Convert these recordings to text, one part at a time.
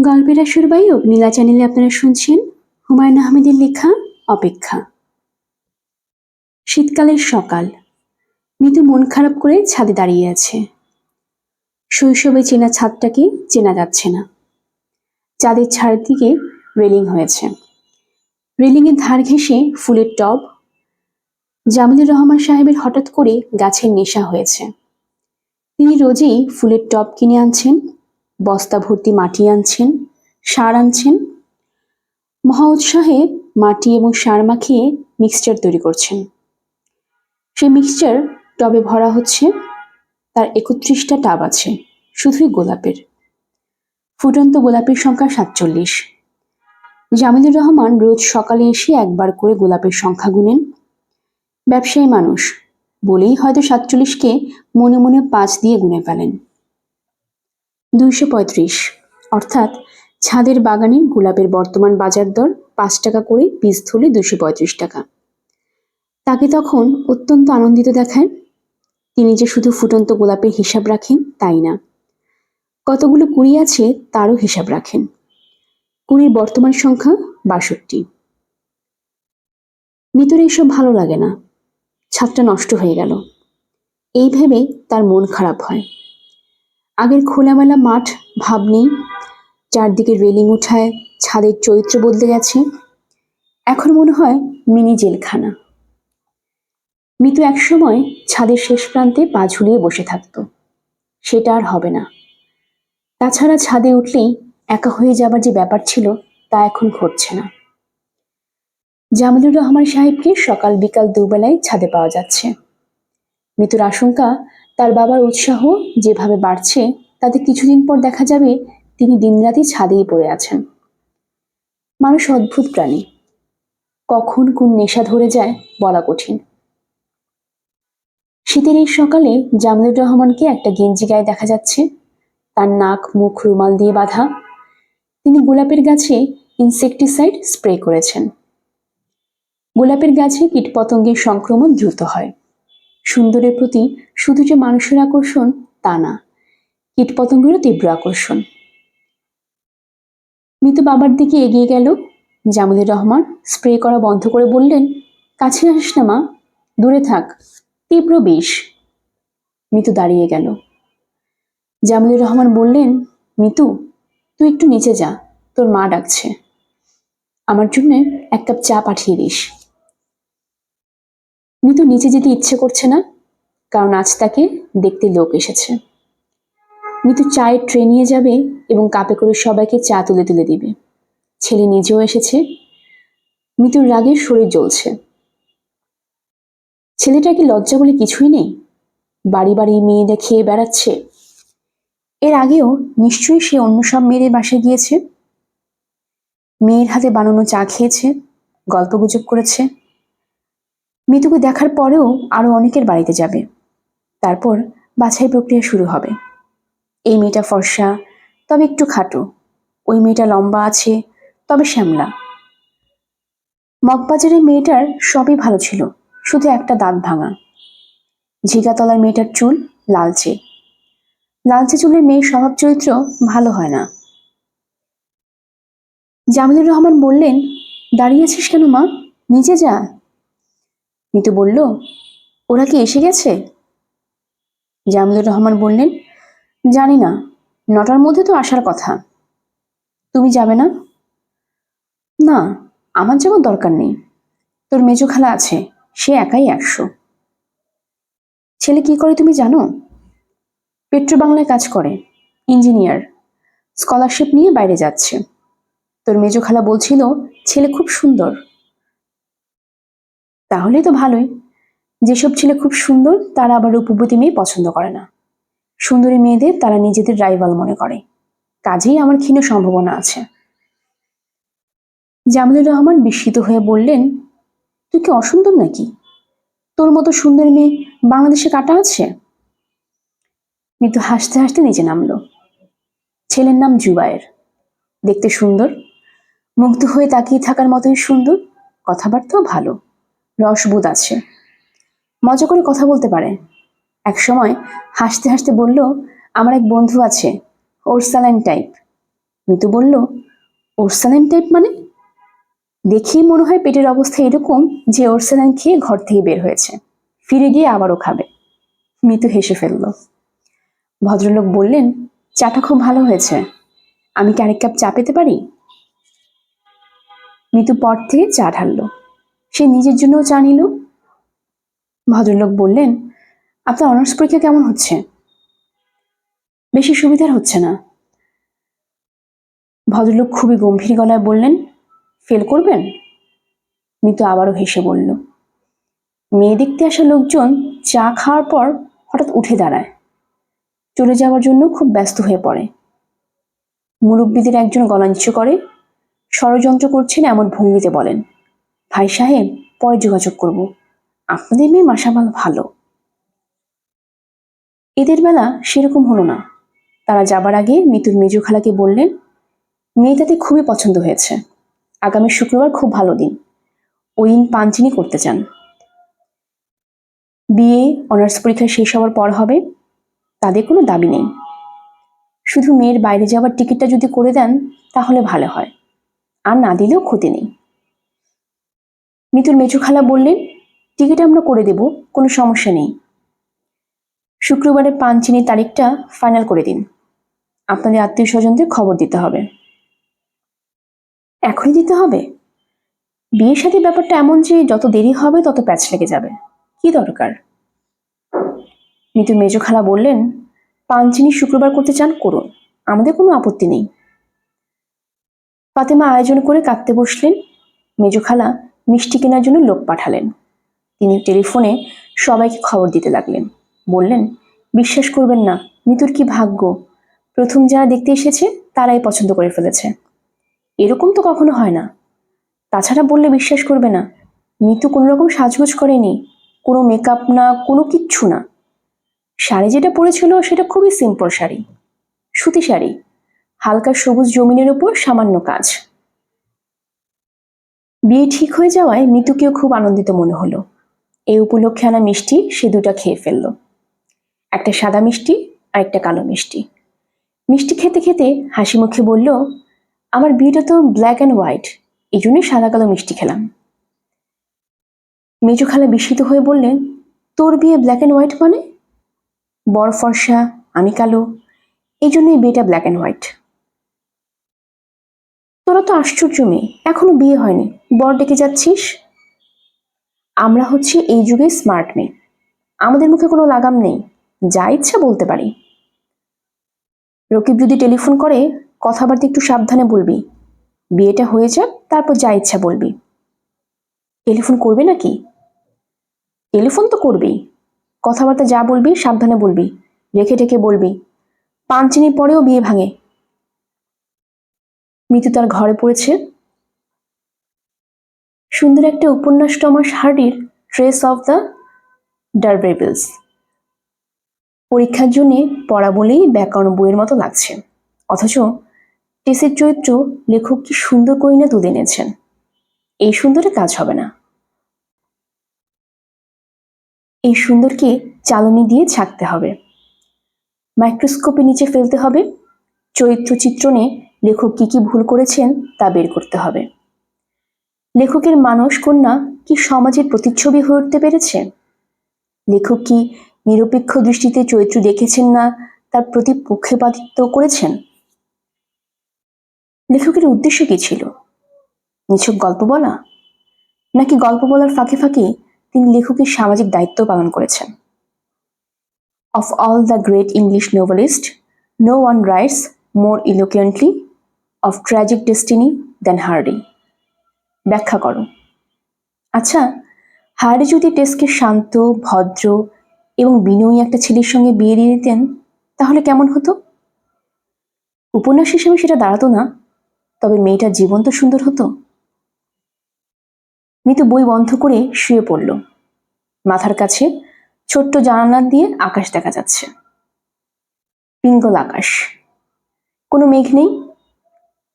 গল্পের আসর বায়ক নীলা চ্যানেলে আপনারা শুনছেন হুমায়ুন আহমেদের লেখা অপেক্ষা। শীতকালের সকাল। মিতু মন খারাপ করে ছাদে দাঁড়িয়ে আছে। শৈশবে চেনা ছাদটাকে চেনা যাচ্ছে না। চাঁদের ছাড়ের দিকে রেলিং হয়েছে। রেলিংয়ের ধার ঘেঁষে ফুলের টব। জামিলুর রহমান সাহেবের হঠাৎ করে গাছের নেশা হয়েছে। তিনি রোজই ফুলের টব কিনে আনছেন বস্তা ভর্তি মাটি আনছেন, সার আনছেন। মহা উৎসাহে মাটি এবং সার মাখিয়ে মিক্সচার তৈরি করছেন। সেই মিক্সচার টবে ভরা হচ্ছে, তার একত্রিশটা টাব আছে, শুধুই গোলাপের। ফুটন্ত গোলাপের সংখ্যা সাতচল্লিশ। জামিলুর রহমান রোজ সকালে এসে একবার করে গোলাপের সংখ্যা গুনেন। ব্যবসায়ী মানুষ, বলেই হয়তো সাতচল্লিশকে মনে মনে পাঁচ দিয়ে গুনে ফেলেন। দুইশো পঁয়ত্রিশ। অর্থাৎ ছাদের বাগানে গোলাপের বর্তমান বাজার দর পাঁচ টাকা করে পিস ধরলে দুশো পঁয়ত্রিশ টাকা। তাকে তখন অত্যন্ত আনন্দিত দেখায়। তিনি যে শুধু ফুটন্ত গোলাপের হিসাব রাখেন তাই না। কতগুলো কুড়ি আছে তারও হিসাব রাখেন। কুড়ির বর্তমান সংখ্যা বাষট্টি। মিতুর এসব ভালো লাগে না। ছাদটা নষ্ট হয়ে গেল। এই ভেবে তার মন খারাপ হয়। আগের খোলামেলা মাঠ, ভাব নেই। চারদিকে রেলিং উঠায়, ছাদের চরিত্র বদলে গেছে। এখন মনে হয় মিনি জেলখানা। মিতু একসময় ছাদের শেষ প্রান্তে পা ঝুলিয়ে বসে থাকত। সেটা আর হবে না। তাছাড়া ছাদে উঠলেই একা হয়ে যাবার যে ব্যাপার ছিল, তা এখন ঘটছে না। জামিলুর রহমান সাহেবকে সকাল বিকাল দুবেলায় ছাদে পাওয়া যাচ্ছে। মিতুর আশঙ্কা তার বাবার উৎসাহ যেভাবে বাড়ছে, তাতে কিছুদিন পর দেখা যাবে তিনি দিনরাতি ছাদেই পড়ে আছেন। মানুষ অদ্ভুত প্রাণী। কখন কোন নেশা ধরে যায় বলা কঠিন। শীতের এই সকালে জামিলুর রহমানকে একটা গেঞ্জি গায়ে দেখা যাচ্ছে। তার নাক, মুখ রুমাল দিয়ে বাঁধা। তিনি গোলাপের গাছে ইনসেকটিসাইড স্প্রে করেছেন। গোলাপের গাছে কীটপতঙ্গের সংক্রমণ দ্রুত হয়। সুন্দরের প্রতি শুধু যে মানুষের আকর্ষণ, তা না। কীটপতঙ্গেরও তীব্র আকর্ষণ। মিতু বাবার দিকে এগিয়ে গেল। জামিলুর রহমান স্প্রে করা বন্ধ করে বললেন, কাছে আসিস না মা, দূরে থাক, তীব্র বিষ। মিতু দাঁড়িয়ে গেল। জামিলুর রহমান বললেন, মিতু, তুই একটু নিচে যা, তোর মা ডাকছে। আমার জন্য এক কাপ চা পাঠিয়ে দিস। মিতু নিচে যেতে ইচ্ছে করছে না, কারণ আজ তাকে দেখতে লোক এসেছে। মিতু চায়ের ট্রে নিয়ে যাবে এবং কাপে করে সবাইকে চা তুলে তুলে দিবে। ছেলে নিজেও এসেছে মিতুর রাগে শরীর জ্বলছে। ছেলেটা কি লজ্জা বলে কিছুই নেই? বাড়ি বাড়ি মেয়েদের খেয়ে বেড়াচ্ছে। এর আগেও নিশ্চয়ই সে অন্য সব মেয়েদের বাসায় গিয়েছে। মেয়ের হাতে বানানো চা খেয়েছে, গল্পগুজব করেছে। মিতুকে দেখার পরেও আরও অনেকের বাড়িতে যাবে। তারপর বাছাই প্রক্রিয়া শুরু হবে। এই মেয়েটা ফর্সা, তবে একটু খাটো। ওই মেয়েটা লম্বা আছে, তবে শ্যামলা। মগবাজারের মেয়েটার সবই ভালো ছিল, শুধু একটা দাঁত ভাঙা। ঝিগাতলার মেয়েটার চুল লালচে। লালচে চুলের মেয়ের স্বভাব চরিত্র ভালো হয় না। জামিলুর রহমান বললেন দাঁড়িয়েছিস কেন মা? নিচে যা মিতু বলল, ওরা কি এসে গেছে? জামিলুর রহমান বললেন, জানি না, নটার মধ্যে তো আসার কথা। তুমি যাবে না? না, আমার যাওয়ার দরকার নেই। তোর মেজো খালা আছে, সে একাই একশো। ছেলে কি করে তুমি জানো? পেট্রো বাংলায় কাজ করে, ইঞ্জিনিয়ার। স্কলারশিপ নিয়ে বাইরে যাচ্ছে। তোর মেজো খালা বলছিল, ছেলে খুব সুন্দর। তাহলে তো ভালোই। যেসব ছেলে খুব সুন্দর, তারা আবার রূপবতী মেয়ে পছন্দ করে না। সুন্দরী মেয়েদের তারা নিজেদের রাইভাল মনে করে। কাজেই আমার ক্ষীণ সম্ভাবনা আছে। জামিলুর রহমান বিস্মিত হয়ে বললেন, তুই কি অসুন্দর নাকি? তোর মতো সুন্দর মেয়ে বাংলাদেশে কাটা আছে? মৃত্যু হাসতে হাসতে নিচে নামলো। ছেলের নাম জুবায়ের। দেখতে সুন্দর, মুগ্ধ হয়ে তাকিয়ে থাকার মতোই সুন্দর, কথাবার্তাও ভালো। রসবোধ আছে। মজা করে কথা বলতে পারে। এক সময় হাসতে হাসতে বলল, আমার এক বন্ধু আছে ওর স্যালাইন টাইপ। মিতু বলল, ওরসালাইন টাইপ মানে? দেখেই মনে হয় পেটের অবস্থা এরকম যে ওরসালাইন খেয়ে ঘর থেকে বের হয়েছে। ফিরে গিয়ে আবারও খাবে। মিতু হেসে ফেলল। ভদ্রলোক বললেন, চাটা খুব ভালো হয়েছে। আমি কি আরেক কাপ চা পেতে পারি? মিতু পর থেকে চা ঢাললো। সে নিজের জন্যও চা নিল। ভদ্রলোক বললেন, আপনার অনার্স পরীক্ষা কেমন হচ্ছে? বেশি সুবিধার হচ্ছে না। ভদ্রলোক খুবই গম্ভীর গলায় বললেন, ফেল করবেন? মিতু আবারও হেসে বলল, মেয়ে দেখতে আসা লোকজন চা খাওয়ার পর হঠাৎ উঠে দাঁড়ায়। চলে যাওয়ার জন্য খুব ব্যস্ত হয়ে পড়ে। মুরব্বীদের একজন গলাঞ্চ করে, ষড়যন্ত্র করছেন এমন ভঙ্গিতে বলেন। ভাই সাহেব, পরে যোগাযোগ করব। আপনাদের মেয়ে মাসামাল ভালো। এদের বেলা সেরকম হলো না। তারা যাবার আগে মিতুর মেজু খালাকে বললেন মেয়েটাতে খুবই পছন্দ হয়েছে। আগামী শুক্রবার খুব ভালো দিন। ওইন পাঞ্চিনি করতে চান। বিয়ে, অনার্স পরীক্ষা শেষ হওয়ার পর হবে। তাদের কোনো দাবি নেই। শুধু মেয়ের বাইরে যাওয়ার টিকিটটা যদি করে দেন, তাহলে ভালো হয়। আর না দিলেও ক্ষতি নেই। মিতুর খালা বললেন, টিকিট আমরা করে দেব, কোনো সমস্যা নেই। শুক্রবারের পাঞ্চিনির তারিখটা ফাইনাল করে দিন। আপনাদের আত্মীয় স্বজনদের খবর দিতে হবে। এখনই দিতে হবে? বিয়ের সাথে ব্যাপারটা এমন যে যত দেরি হবে, তত প্যাচ লেগে যাবে। কি দরকার? মিতু মেজো খালা বললেন পাঞ্চিনি শুক্রবার করতে চান, করুন। আমাদের কোনো আপত্তি নেই। ফাতেমা আয়োজন করে কাঁদতে বসলেন। মেজো খালা মিষ্টি কেনার জন্য লোক পাঠালেন। তিনি টেলিফোনে সবাইকে খবর দিতে লাগলেন। বললেন, বিশ্বাস করবেন না, মিতুর কি ভাগ্য? প্রথম যারা দেখতে এসেছে, তারাই পছন্দ করে ফেলেছে। এরকম তো কখনো হয় না। তাছাড়া বললে বিশ্বাস করবে না, মিতু কোনো রকম সাজগোজ করেনি, কোনো মেকআপ না, কোনো কিচ্ছু না। শাড়ি যেটা পরেছিল, সেটা খুবই সিম্পল শাড়ি। সুতি শাড়ি, হালকা সবুজ জমিনের উপর সামান্য কাজ। বিয়ে ঠিক হয়ে যাওয়ায় মিতুকেও খুব আনন্দিত মনে হলো। এই উপলক্ষে আনা মিষ্টি সে দুটা খেয়ে ফেলল। একটা সাদা মিষ্টি আর একটা কালো মিষ্টি। মিষ্টি খেতে খেতে হাসি মুখে বলল, আমার বিয়েটা তো ব্ল্যাক অ্যান্ড হোয়াইট এই জন্যই সাদা কালো মিষ্টি খেলাম। মেজু খালা বিস্মিত হয়ে বললেন, তোর বিয়ে ব্ল্যাক অ্যান্ড হোয়াইট মানে? বড় ফর্সা, আমি কালো, এই জন্যই বিয়েটা ব্ল্যাক অ্যান্ড হোয়াইট তোরা তো আশ্চর্য মেয়ে, এখনও বিয়ে হয়নি। বর ডেকে যাচ্ছিস? আমরা হচ্ছে এই যুগে স্মার্ট মেয়ে। আমাদের মুখে কোনো লাগাম নেই। যা ইচ্ছা বলতে পারি। রকিব যদি টেলিফোন করে, কথাবার্তা একটু সাবধানে বলবি। বিয়েটা হয়ে যাক, তারপর যা ইচ্ছা বলবি। টেলিফোন করবে নাকি? টেলিফোন তো করবেই। কথাবার্তা যা বলবি, সাবধানে বলবি। রেখে টেকে বলবি পাঁচচিনি পরেও বিয়ে ভাঙে। মিতু তার ঘরে পড়েছে। সুন্দর একটা উপন্যাস টমাস হার্ডির ট্রেস অফ দ্য ডারবেবলস পরীক্ষার জন্যে পড়া বলেই ব্যাকরণ বইয়ের মতো লাগছে। অথচ টেসের চরিত্র লেখক কি সুন্দর করে না তুলে এনেছেন? এই সুন্দরে কাজ হবে না। এই সুন্দরকে চালনি দিয়ে ছাকতে হবে। মাইক্রোস্কোপে নিচে ফেলতে হবে। চরিত্র চিত্রণে লেখক কি কি ভুল করেছেন তা বের করতে হবে। লেখকের মানস কন্যা কি সমাজের প্রতিচ্ছবি হয়ে উঠতে পেরেছে? লেখক কি নিরপেক্ষ দৃষ্টিতে চরিত্র দেখেছেন না তার প্রতি পক্ষপাতিত্ব করেছেন? লেখকের উদ্দেশ্য কি ছিল? নিছক গল্প বলা? নাকি গল্প বলার ফাঁকে ফাঁকে তিনি লেখকের সামাজিক দায়িত্ব পালন করেছেন? Of all the great English novelist no one writes more eloquently of tragic destiny than Hardy ব্যাখ্যা করো। আচ্ছা হার্ডি যদি টেস্টকে শান্ত, ভদ্র এবং বিনয়ী একটা ছেলের সঙ্গে বিয়ে দিয়ে দিতেন, তাহলে কেমন হতো? উপন্যাস হিসেবে সেটা দাঁড়াতো না, তবে মেয়েটার জীবন তো সুন্দর হতো। মিতু বই বন্ধ করে শুয়ে পড়ল। মাথার কাছে ছোট্ট জানালা দিয়ে আকাশ দেখা যাচ্ছে। পিঙ্গল আকাশ। কোনো মেঘ নেই?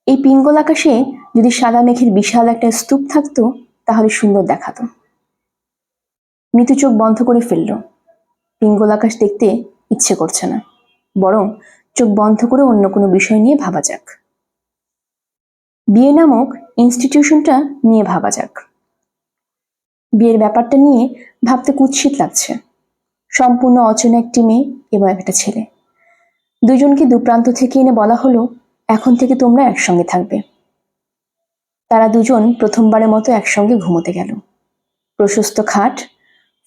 এই পিঙ্গল আকাশে যদি সাদা মেঘের বিশাল একটা স্তূপ থাকতো, তাহলে সুন্দর দেখাতো। মিতু চোখ বন্ধ করে ফেলল। পিঙ্গল আকাশ দেখতে ইচ্ছে করছে না। বরং চোখ বন্ধ করে অন্য কোনো বিষয় নিয়ে ভাবা যাক। বিয়ে নামক ইনস্টিটিউশনটা নিয়ে ভাবা যাক। বিয়ের ব্যাপারটা নিয়ে ভাবতে কুৎসিত লাগছে। সম্পূর্ণ অচেনা একটি মেয়ে এবং একটা ছেলে। দুজনকে দুপ্রান্ত থেকে এনে বলা হলো, এখন থেকে তোমরা একসঙ্গে থাকবে। তারা দুজন প্রথমবারের মতো একসঙ্গে ঘুমোতে গেল। প্রশস্ত খাট,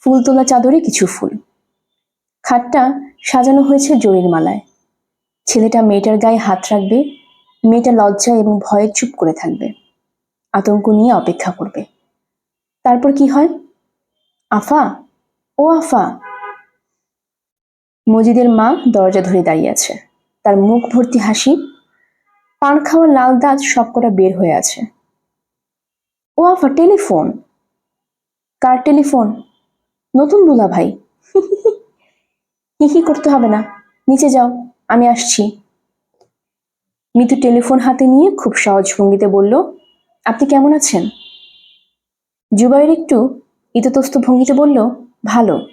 ফুল তোলা চাদরে কিছু ফুল। খাটটা সাজানো হয়েছে জরির মালায়। ছেলেটা মেয়েটার গায়ে হাত রাখবে, মেয়েটা লজ্জা এবং ভয়ে চুপ করে থাকবে। আতঙ্ক নিয়ে অপেক্ষা করবে। তারপর কি হয়? আফা, ও আফা মজিদের মা দরজা ধরে দাঁড়িয়ে আছে। তার মুখ ভর্তি হাসি, পান খাওয়া লাল দাঁত সবকটা বের হয়ে আছে। ও আফা, টেলিফোন। কার টেলিফোন? নতুন দুলা ভাই। কি কি করতে হবে না? নিচে যাও, আমি আসছি। মিতু টেলিফোন হাতে নিয়ে খুব সহজ ভঙ্গিতে বলল, আপনি কেমন আছেন? জুবাইর একটু ইতস্তত ভঙ্গিতে বলল, ভালো।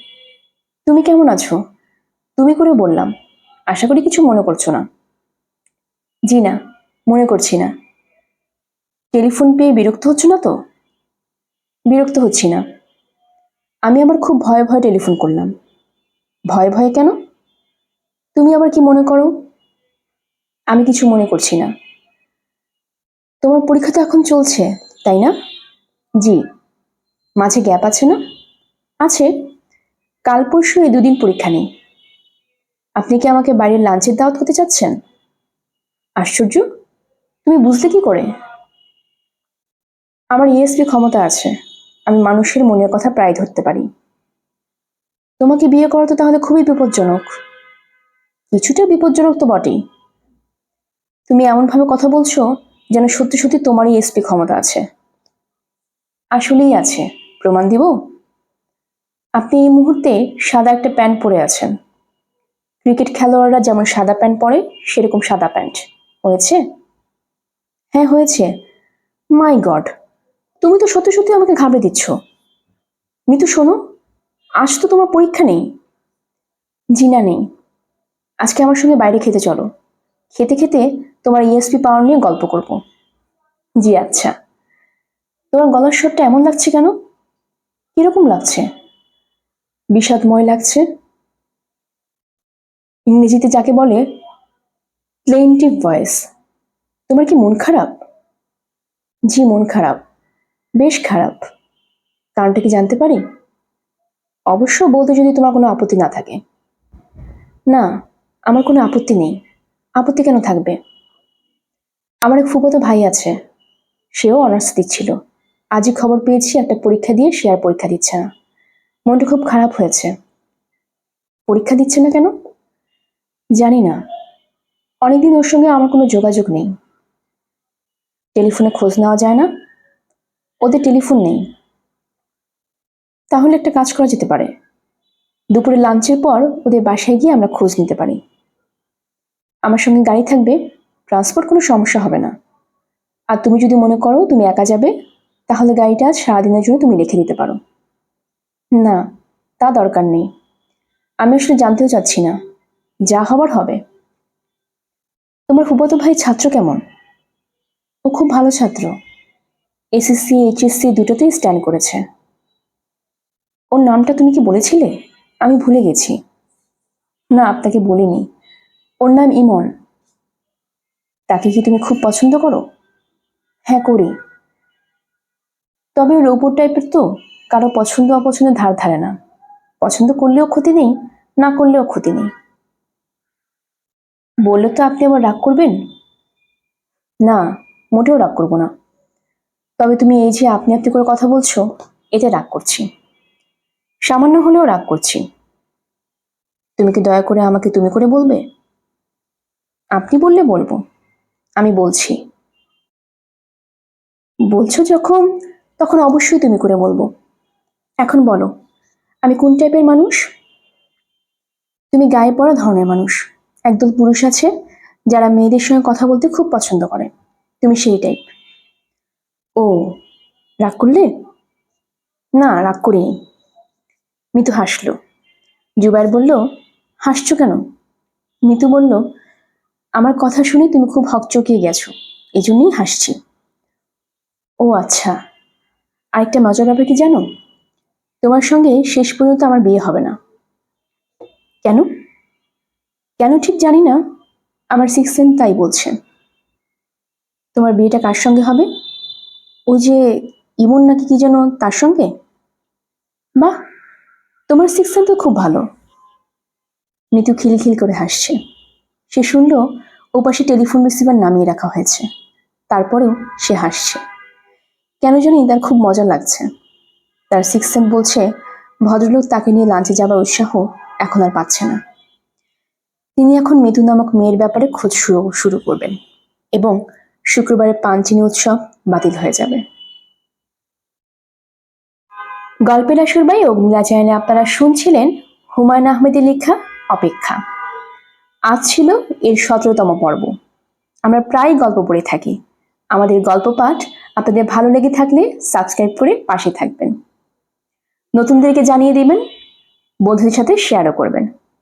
তুমি কেমন আছো? তুমি করে বললাম। আশা করি কিছু মনে করছ না। জি না, মনে করছি না। টেলিফোন পেয়ে বিরক্ত হচ্ছ না তো? বিরক্ত হচ্ছি না। আমি আবার খুব ভয়ে ভয়ে টেলিফোন করলাম। ভয়ে ভয়ে কেন? তুমি আবার কি মনে করো? আমি কিছু মনে করছি না। তোমার পরীক্ষা তো এখন চলছে, তাই না? জি। মাঝে গ্যাপ আছে না? আছে। কাল পরশু এই দুদিন পরীক্ষা নেই। আপনি কি আমাকে বাড়ির লাঞ্চের দাওয়াত হতে চাচ্ছেন? আশ্চর্য, তুমি বুঝলে কি করে? আমার ইএসপি ক্ষমতা আছে, আমি মানুষের মনের কথা প্রায় ধরতে পারি। তোমাকে বিয়ে করা তো তাহলে খুবই বিপজ্জনক। কিছুটা বিপজ্জনক তো বটেই। তুমি এমনভাবে কথা বলছো যেন সত্যি সত্যি তোমারই এসপি ক্ষমতা আছে। আসলেই আছে, প্রমাণ দিব? আপনি এই মুহূর্তে সাদা একটা প্যান্ট পরে আছেন। ক্রিকেট খেলোয়াড়রা যেমন সাদা প্যান্ট পরে, সেরকম সাদা প্যান্ট। হয়েছে? হ্যাঁ হয়েছে। মাই গড, তুমি তো সত্যি সত্যি আমাকে ঘাবড়ে দিচ্ছ। মিতু, শোনো, আজ তো তোমার পরীক্ষা নেই। জিনা নেই। আজকে আমার সঙ্গে বাইরে খেতে চলো। খেতে খেতে তোমার ইএসপি পাওয়ার নিয়ে গল্প করব। জি আচ্ছা। তোমার গলার স্বরটা এমন লাগছে কেন? কীরকম লাগছে? বিষাদময় লাগছে। ইংরেজিতে যাকে বলে প্লেন্টিভ ভয়েস তোমার কি মন খারাপ? জি, মন খারাপ। বেশ খারাপ। কারণটা কি জানতে পারি? অবশ্য বলতে যদি তোমার কোনো আপত্তি না থাকে। না, আমার কোনো আপত্তি নেই। আপত্তি কেন থাকবে? আমার এক ফুফাতো ভাই আছে। সেও অনার্স দিচ্ছিল। আজই খবর পেয়েছি, একটা পরীক্ষা দিয়ে সে আর পরীক্ষা দিচ্ছে না। মনটা খুব খারাপ হয়েছে। পরীক্ষা দিচ্ছে না কেন? জানি না। অনেকদিন ওর সঙ্গে আমার কোনো যোগাযোগ নেই। টেলিফোনে খোঁজ নেওয়া যায় না। ওদের টেলিফোন নেই। তাহলে একটা কাজ করা যেতে পারে। দুপুরে লাঞ্চের পর ওদের বাসায় গিয়ে আমরা খোঁজ নিতে পারি। আমার সঙ্গে গাড়ি থাকবে, ট্রান্সপোর্ট কোনো সমস্যা হবে না। আর তুমি যদি মনে করো তুমি একা যাবে, তাহলে গাড়িটা আজ সারাদিনের জন্য তুমি রেখে দিতে পারো। না, তা দরকার নেই। আমি আসলে জানতেও চাচ্ছি না। যা হবার হবে। তোমার ফুফাতো ভাই ছাত্র কেমন? ও খুব ভালো ছাত্র। এসএসসি, এইচএসসি দুটোতেই স্ট্যান্ড করেছে। ওর নামটা তুমি কি বলেছিলে? আমি ভুলে গেছি। না, আপনাকে বলিনি। ওর নাম ইমন। তাকে কি তুমি খুব পছন্দ করো? হ্যাঁ করি। তবে রোবট টাইপের তো কারও পছন্দ অপছন্দ ধার ধারে না। পছন্দ করলেও ক্ষতি নেই, না করলেও ক্ষতি নেই। বললে তো আপনি আবার রাগ করবেন? না, মোটেও রাগ করব না। তবে তুমি এই যে আপনি আপনি করে কথা বলছো, এতে রাগ করছি। সামান্য হলেও রাগ করছি। তুমি কি দয়া করে আমাকে তুমি করে বলবে? আপনি বললে বলব। আমি বলছি। বলছো যখন, তখন অবশ্যই তুমি করে বলব। এখন বলো, আমি কোন টাইপের মানুষ? তুমি গায়ে পড়া ধরনের মানুষ। একদল পুরুষ আছে, যারা মেয়েদের সঙ্গে কথা বলতে খুব পছন্দ করে। তুমি সেই টাইপ ও, রাগ করলে? না, রাগ করিনি। মিতু হাসলো। জুবাইর বলল, হাসছো কেন? মিতু বলল, আমার কথা শুনে তুমি খুব হকচকিয়ে গেছো এই জন্যই হাসছি। ও আচ্ছা আরেকটা মজার ব্যাপার কি জানো? তোমার সঙ্গে শেষ পর্যন্ত আমার বিয়ে হবে না। কেন? কেন ঠিক জানি না, আমার সিক্স সেন তাই বলছে। তোমার বিয়েটা কার সঙ্গে হবে? ওই যে ইমন নাকি কি যেন তার সঙ্গে? বাহ, তোমার সিক্স তো খুব ভালো। মিতু খিলখিল করে হাসছে। সে শুনল ওপাশে টেলিফোন রিসিভার নামিয়ে রাখা হয়েছে। তারপরেও সে হাসছে। কেন জানি তার খুব মজা লাগছে। তার সিক্স সেন বলছে, ভদ্রলোক তাকে নিয়ে লাঞ্চে যাবার উৎসাহ এখন আর পাচ্ছে না। তিনি এখন মিতু নামক মেয়ের ব্যাপারে খোঁজ শুরু শুরু করবেন এবং শুক্রবারের পাঞ্চিনি উৎসব বাতিল হয়ে যাবে। গল্পের আসর বাই অগ্নিলা চ্যানেলে আপনারা শুনছিলেন হুমায়ুন আহমেদের লেখা অপেক্ষা। আজ ছিল এর সতেরোতম পর্ব। আমরা প্রায় গল্প পড়ে থাকি। আমাদের গল্প পাঠ আপনাদের ভালো লেগে থাকলে সাবস্ক্রাইব করে পাশে থাকবেন। নতুনদেরকে জানিয়ে দেবেন, বন্ধুদের সাথে শেয়ারও করবেন।